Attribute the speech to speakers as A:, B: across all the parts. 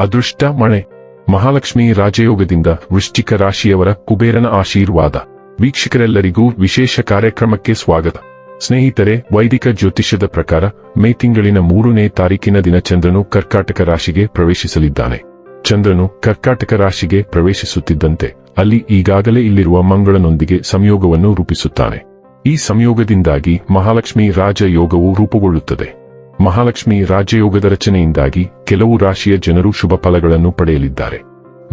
A: ಅದೃಷ್ಟ ಮಳೆ ಮಹಾಲಕ್ಷ್ಮಿ ರಾಜಯೋಗದಿಂದ ವೃಶ್ಚಿಕ ರಾಶಿಯವರ ಕುಬೇರನ ಆಶೀರ್ವಾದ. ವೀಕ್ಷಕರೆಲ್ಲರಿಗೂ ವಿಶೇಷ ಕಾರ್ಯಕ್ರಮಕ್ಕೆ ಸ್ವಾಗತ. ಸ್ನೇಹಿತರೆ, ವೈದಿಕ ಜ್ಯೋತಿಷ್ಯದ ಪ್ರಕಾರ ಮೇ ತಿಂಗಳಿನ ಮೂರನೇ ತಾರೀಕಿನ ದಿನ ಚಂದ್ರನು ಕರ್ಕಾಟಕ ರಾಶಿಗೆ ಪ್ರವೇಶಿಸಲಿದ್ದಾನೆ. ಚಂದ್ರನು ಕರ್ಕಾಟಕ ರಾಶಿಗೆ ಪ್ರವೇಶಿಸುತ್ತಿದ್ದಂತೆ ಅಲ್ಲಿ ಈಗಾಗಲೇ ಇಲ್ಲಿರುವ ಮಂಗಳನೊಂದಿಗೆ ಸಂಯೋಗವನ್ನು ರೂಪಿಸುತ್ತಾನೆ. ಈ ಸಂಯೋಗದಿಂದಾಗಿ ಮಹಾಲಕ್ಷ್ಮಿ ರಾಜಯೋಗವು ರೂಪುಗೊಳ್ಳುತ್ತದೆ. ಮಹಾಲಕ್ಷ್ಮಿ ರಾಜಯೋಗದ ರಚನೆಯಿಂದಾಗಿ ಕೆಲವು ರಾಶಿಯ ಜನರು ಶುಭ ಫಲಗಳನ್ನು ಪಡೆಯಲಿದ್ದಾರೆ.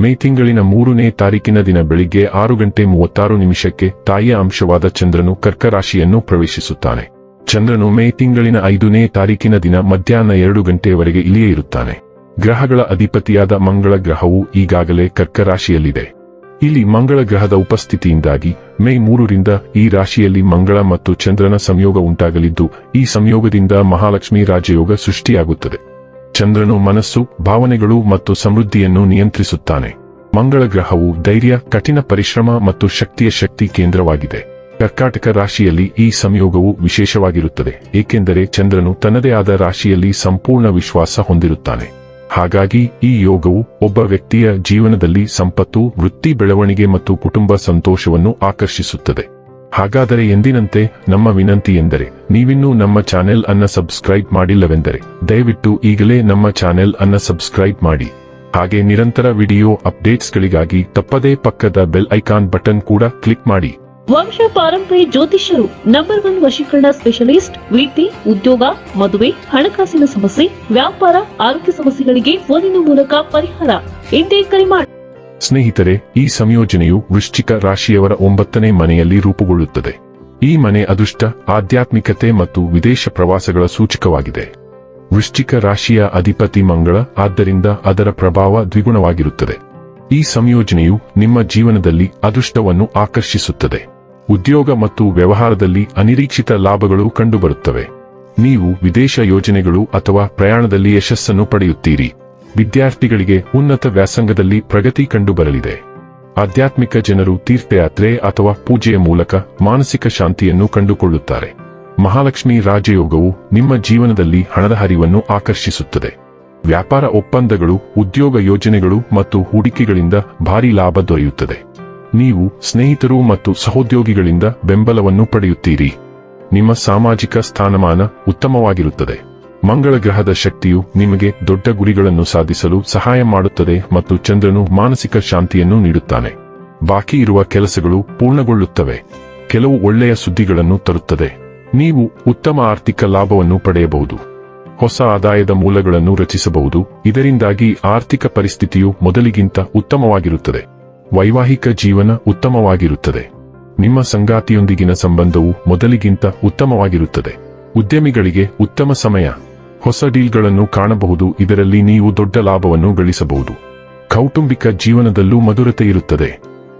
A: ಮೇ ತಿಂಗಳಿನ ಮೂರನೇ ತಾರೀಕಿನ ದಿನ ಬೆಳಿಗ್ಗೆ ಆರು ಗಂಟೆ ಮೂವತ್ತಾರು ನಿಮಿಷಕ್ಕೆ ತಾಯಿಯ ಅಂಶವಾದ ಚಂದ್ರನು ಕರ್ಕ ರಾಶಿಯನ್ನು ಪ್ರವೇಶಿಸುತ್ತಾನೆ. ಚಂದ್ರನು ಮೇ ತಿಂಗಳಿನ ಐದನೇ ತಾರೀಕಿನ ದಿನ ಮಧ್ಯಾಹ್ನ ಎರಡು ಗಂಟೆಯವರೆಗೆ ಇಲ್ಲಿಯೇ ಇರುತ್ತಾನೆ. ಗ್ರಹಗಳ ಅಧಿಪತಿಯಾದ ಮಂಗಳ ಗ್ರಹವು ಈಗಾಗಲೇ ಕರ್ಕ ರಾಶಿಯಲ್ಲಿದೆ ಇಲ್ಲಿ ಮಂಗಳ ಗ್ರಹದ ಉಪಸ್ಥಿತಿಯಿಂದಾಗಿ ಮೇ ಮೂರರಿಂದ ಈ ರಾಶಿಯಲ್ಲಿ ಮಂಗಳ ಮತ್ತು ಚಂದ್ರನ ಸಂಯೋಗ ಉಂಟಾಗಲಿದ್ದು, ಈ ಸಂಯೋಗದಿಂದ ಮಹಾಲಕ್ಷ್ಮಿ ರಾಜಯೋಗ ಸೃಷ್ಟಿಯಾಗುತ್ತದೆ. ಚಂದ್ರನು ಮನಸ್ಸು, ಭಾವನೆಗಳು ಮತ್ತು ಸಮೃದ್ಧಿಯನ್ನು ನಿಯಂತ್ರಿಸುತ್ತಾನೆ. ಮಂಗಳ ಗ್ರಹವು ಧೈರ್ಯ, ಕಠಿಣ ಪರಿಶ್ರಮ ಮತ್ತು ಶಕ್ತಿಯ ಶಕ್ತಿ ಕೇಂದ್ರವಾಗಿದೆ. ಕರ್ಕಾಟಕ ರಾಶಿಯಲ್ಲಿ ಈ ಸಂಯೋಗವು ವಿಶೇಷವಾಗಿರುತ್ತದೆ, ಏಕೆಂದರೆ ಚಂದ್ರನು ತನ್ನದೇ ಆದ ರಾಶಿಯಲ್ಲಿ ಸಂಪೂರ್ಣ ವಿಶ್ವಾಸ ಹೊಂದಿರುತ್ತಾನೆ. ಹಾಗಾಗಿ ಈ ಯೋಗವು ಒಬ್ಬ ವ್ಯಕ್ತಿಯ ಜೀವನದಲ್ಲಿ ಸಂಪತ್ತು, ವೃತ್ತಿ ಬೆಳವಣಿಗೆ ಮತ್ತು ಕುಟುಂಬ ಸಂತೋಷವನ್ನು ಆಕರ್ಷಿಸುತ್ತದೆ. ಹಾಗಾದರೆ ಎಂದಿನಂತೆ ನಮ್ಮ ವಿನಂತಿ ಎಂದರೆ, ನೀವಿನ್ನೂ ನಮ್ಮ ಚಾನೆಲ್ ಅನ್ನ ಸಬ್ಸ್ಕ್ರೈಬ್ ಮಾಡಿಲ್ಲವೆಂದರೆ, ದಯವಿಟ್ಟು ಈಗಲೇ ನಮ್ಮ ಚಾನೆಲ್ ಅನ್ನ ಸಬ್ಸ್ಕ್ರೈಬ್ ಮಾಡಿ. ಹಾಗೆ ನಿರಂತರ ವಿಡಿಯೋ ಅಪ್ಡೇಟ್ಸ್ಗಳಿಗಾಗಿ ತಪ್ಪದೇ ಪಕ್ಕದ ಬೆಲ್ ಐಕಾನ್ ಬಟನ್ ಕೂಡ ಕ್ಲಿಕ್ ಮಾಡಿ.
B: ವಂಶ ಪಾರಂಪರ್ಯ ಜ್ಯೋತಿಷ್ಯರು ನಂಬರ್ ಒನ್ ವಶೀಕರಣ ಸ್ಪೆಷಲಿಸ್ಟ್ ವಿದ್ಯೆ ಉದ್ಯೋಗ, ಮದುವೆ, ಹಣಕಾಸಿನ ಸಮಸ್ಯೆ, ವ್ಯಾಪಾರ, ಆರೋಗ್ಯ ಸಮಸ್ಯೆಗಳಿಗೆ ಫೋನಿನ ಮೂಲಕ ಪರಿಹಾರ. ಎಂದೇ ಕರೆ ಮಾಡಿ
A: ಸ್ನೇಹಿತರೆ, ಈ ಸಂಯೋಜನೆಯು ವೃಶ್ಚಿಕ ರಾಶಿಯವರ ಒಂಬತ್ತನೇ ಮನೆಯಲ್ಲಿ ರೂಪುಗೊಳ್ಳುತ್ತದೆ. ಈ ಮನೆ ಅದೃಷ್ಟ, ಆಧ್ಯಾತ್ಮಿಕತೆ ಮತ್ತು ವಿದೇಶ ಪ್ರವಾಸಗಳ ಸೂಚಕವಾಗಿದೆ. ವೃಶ್ಚಿಕ ರಾಶಿಯ ಅಧಿಪತಿ ಮಂಗಳ ಆದ್ದರಿಂದ ಅದರ ಪ್ರಭಾವ ದ್ವಿಗುಣವಾಗಿರುತ್ತದೆ. ಈ ಸಂಯೋಜನೆಯು ನಿಮ್ಮ ಜೀವನದಲ್ಲಿ ಅದೃಷ್ಟವನ್ನು ಆಕರ್ಷಿಸುತ್ತದೆ. ಉದ್ಯೋಗ ಮತ್ತು ವ್ಯವಹಾರದಲ್ಲಿ ಅನಿರೀಕ್ಷಿತ ಲಾಭಗಳು ಕಂಡುಬರುತ್ತವೆ. ನೀವು ವಿದೇಶ ಯೋಜನೆಗಳು ಅಥವಾ ಪ್ರಯಾಣದಲ್ಲಿ ಯಶಸ್ಸನ್ನು ಪಡೆಯುತ್ತೀರಿ. ವಿದ್ಯಾರ್ಥಿಗಳಿಗೆ ಉನ್ನತ ವ್ಯಾಸಂಗದಲ್ಲಿ ಪ್ರಗತಿ ಕಂಡುಬರಲಿದೆ. ಆಧ್ಯಾತ್ಮಿಕ ಜನರು ತೀರ್ಥಯಾತ್ರೆ ಅಥವಾ ಪೂಜೆಯ ಮೂಲಕ ಮಾನಸಿಕ ಶಾಂತಿಯನ್ನು ಕಂಡುಕೊಳ್ಳುತ್ತಾರೆ. ಮಹಾಲಕ್ಷ್ಮಿ ರಾಜಯೋಗವು ನಿಮ್ಮ ಜೀವನದಲ್ಲಿ ಹಣದ ಹರಿವನ್ನು ಆಕರ್ಷಿಸುತ್ತದೆ. ವ್ಯಾಪಾರ ಒಪ್ಪಂದಗಳು, ಉದ್ಯೋಗ ಯೋಜನೆಗಳು ಮತ್ತು ಹೂಡಿಕೆಗಳಿಂದ ಭಾರಿ ಲಾಭ ದೊರೆಯುತ್ತದೆ. ನೀವು ಸ್ನೇಹಿತರು ಮತ್ತು ಸಹೋದ್ಯೋಗಿಗಳಿಂದ ಬೆಂಬಲವನ್ನು ಪಡೆಯುತ್ತೀರಿ. ನಿಮ್ಮ ಸಾಮಾಜಿಕ ಸ್ಥಾನಮಾನ ಉತ್ತಮವಾಗಿರುತ್ತದೆ. ಮಂಗಳ ಗ್ರಹದ ಶಕ್ತಿಯು ನಿಮಗೆ ದೊಡ್ಡ ಗುರಿಗಳನ್ನು ಸಾಧಿಸಲು ಸಹಾಯ ಮಾಡುತ್ತದೆ ಮತ್ತು ಚಂದ್ರನು ಮಾನಸಿಕ ಶಾಂತಿಯನ್ನು ನೀಡುತ್ತಾನೆ. ಬಾಕಿ ಇರುವ ಕೆಲಸಗಳು ಪೂರ್ಣಗೊಳ್ಳುತ್ತವೆ. ಕೆಲವು ಒಳ್ಳೆಯ ಸುದ್ದಿಗಳನ್ನು ತರುತ್ತದೆ. ನೀವು ಉತ್ತಮ ಆರ್ಥಿಕ ಲಾಭವನ್ನು ಪಡೆಯಬಹುದು. ಹೊಸ ಆದಾಯದ ಮೂಲಗಳನ್ನು ರಚಿಸಬಹುದು. ಇದರಿಂದಾಗಿ ಆರ್ಥಿಕ ಪರಿಸ್ಥಿತಿಯು ಮೊದಲಿಗಿಂತ ಉತ್ತಮವಾಗಿರುತ್ತದೆ. ವೈವಾಹಿಕ ಜೀವನ ಉತ್ತಮವಾಗಿರುತ್ತದೆ. ನಿಮ್ಮ ಸಂಗಾತಿಯೊಂದಿಗಿನ ಸಂಬಂಧವು ಮೊದಲಿಗಿಂತ ಉತ್ತಮವಾಗಿರುತ್ತದೆ. ಉದ್ಯಮಿಗಳಿಗೆ ಉತ್ತಮ ಸಮಯ, ಹೊಸ ಡೀಲ್ಗಳನ್ನು ಕಾಣಬಹುದು, ಇದರಲ್ಲಿ ನೀವು ದೊಡ್ಡ ಲಾಭವನ್ನು ಗಳಿಸಬಹುದು. ಕೌಟುಂಬಿಕ ಜೀವನದಲ್ಲೂ ಮಧುರತೆ ಇರುತ್ತದೆ.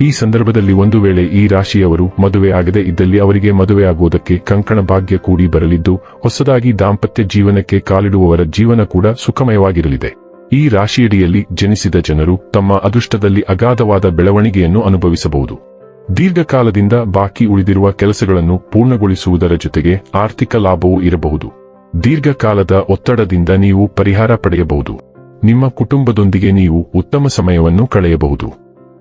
A: ಈ ಸಂದರ್ಭದಲ್ಲಿ ಒಂದು ವೇಳೆ ಈ ರಾಶಿಯವರು ಮದುವೆ ಆಗದೆ ಇದ್ದಲ್ಲಿ ಅವರಿಗೆ ಮದುವೆಯಾಗುವುದಕ್ಕೆ ಕಂಕಣ ಭಾಗ್ಯ ಕೂಡಿ ಬರಲಿದ್ದು, ಹೊಸದಾಗಿ ದಾಂಪತ್ಯ ಜೀವನಕ್ಕೆ ಕಾಲಿಡುವವರ ಜೀವನ ಕೂಡ ಸುಖಮಯವಾಗಿರಲಿದೆ. ಈ ರಾಶಿಯಡಿಯಲ್ಲಿ ಜನಿಸಿದ ಜನರು ತಮ್ಮ ಅದೃಷ್ಟದಲ್ಲಿ ಅಗಾಧವಾದ ಬೆಳವಣಿಗೆಯನ್ನು ಅನುಭವಿಸಬಹುದು. ದೀರ್ಘಕಾಲದಿಂದ ಬಾಕಿ ಉಳಿದಿರುವ ಕೆಲಸಗಳನ್ನು ಪೂರ್ಣಗೊಳಿಸುವುದರ ಜೊತೆಗೆ ಆರ್ಥಿಕ ಲಾಭವೂ ಇರಬಹುದು. ದೀರ್ಘಕಾಲದ ಒತ್ತಡದಿಂದ ನೀವು ಪರಿಹಾರ ಪಡೆಯಬಹುದು. ನಿಮ್ಮ ಕುಟುಂಬದೊಂದಿಗೆ ನೀವು ಉತ್ತಮ ಸಮಯವನ್ನು ಕಳೆಯಬಹುದು.